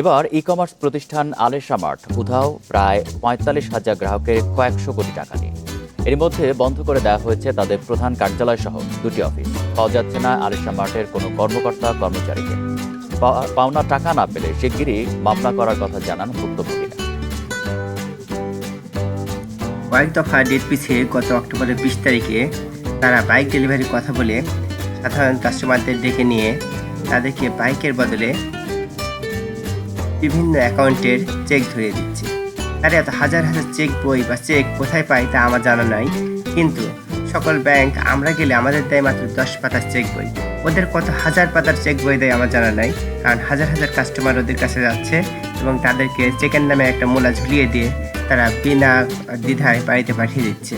এবার e commerce প্রতিষ্ঠান আলেশা mart উধাও প্রায় পঁয়তাল্লিশ হাজার গ্রাহকের কয়েকশো কোটি টাকা নিয়ে। এর মধ্যে বন্ধ করে দেওয়া হয়েছে তাদের প্রধান কার্যালয় সহ দুটি অফিস। পাওয়া যাচ্ছে না আলেশা মার্টের কোনো কর্মকর্তা, কর্মচারীকে। পাওনা টাকা না পেলে শিগগিরই মামলা করার কথা জানান ভুক্তভোগীরা। কয়েক দফা ডেট পিছিয়ে গত অক্টোবরের বিশ তারিখে তারা বাইক ডেলিভারির কথা বলে সাধারণ কাস্টমারদের ডেকে নিয়ে তাদেরকে বাইকের বদলে বিভিন্ন অ্যাকাউন্টের চেক ধরিয়ে দিচ্ছে। তারা এত হাজার হাজার চেক বই বা চেক কোথায় পায় তা আমার জানা নাই। কিন্তু সকল ব্যাংক, আমরা গেলে আমাদের দেয় মাত্র দশ পাতার চেক বই। ওদের কত হাজার পাতার চেক বই দেয় আমার জানা নাই। কারণ হাজার হাজার কাস্টমার ওদের কাছে যাচ্ছে এবং তাদেরকে চেকের নামে একটা মূলা ঝুলিয়ে দিয়ে তারা বিনা দ্বিধায় বাড়িতে পাঠিয়ে দিচ্ছে।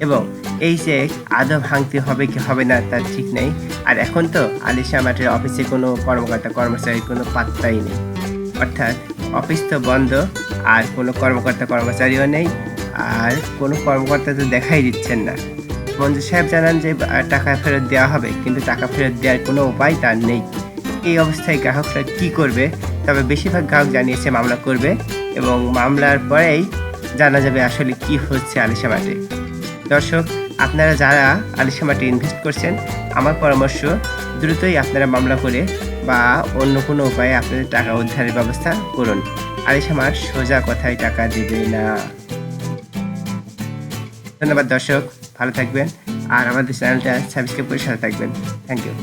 এবং এই চেক আদৌ ভাঙতে হবে কি হবে না তার ঠিক নেই। আর এখন তো আলিশা মাঠের অফিসে কোনো কর্মকর্তা কর্মচারীর কোনো পাত্তাই নেই। অর্থাৎ অফিস তো বন্ধ, আর কোনো কর্মকর্তা কর্মচারীও নেই, আর কোনো কর্মকর্তা তো দেখাই দিচ্ছেন না। মঞ্জু সাহেব জানান যে টাকা ফেরত দেওয়া হবে, কিন্তু টাকা ফেরত দেওয়ার কোনো উপায় তার নেই। এই অবস্থায় গ্রাহকরা কি করবে? তবে বেশিরভাগ গ্রাহক জানিয়েছে মামলা করবে, এবং মামলার পরেই জানা যাবে আসলে কি হচ্ছে আলিশা দর্শক আপনারা যারা আলিশা মাঠে ইনভেস্ট করছেন, আমার পরামর্শ, দ্রুতই আপনারা মামলা করে বা অন্য কোনো উপায়ে আপনাদের টাকা উদ্ধারের ব্যবস্থা করুন। আলিশা মাঠ সোজা কথায় টাকা দেবে না। ধন্যবাদ দর্শক, ভালো থাকবেন। আর আমাদের চ্যানেলটা সাবস্ক্রাইব করে সাথে থাকবেন। Thank you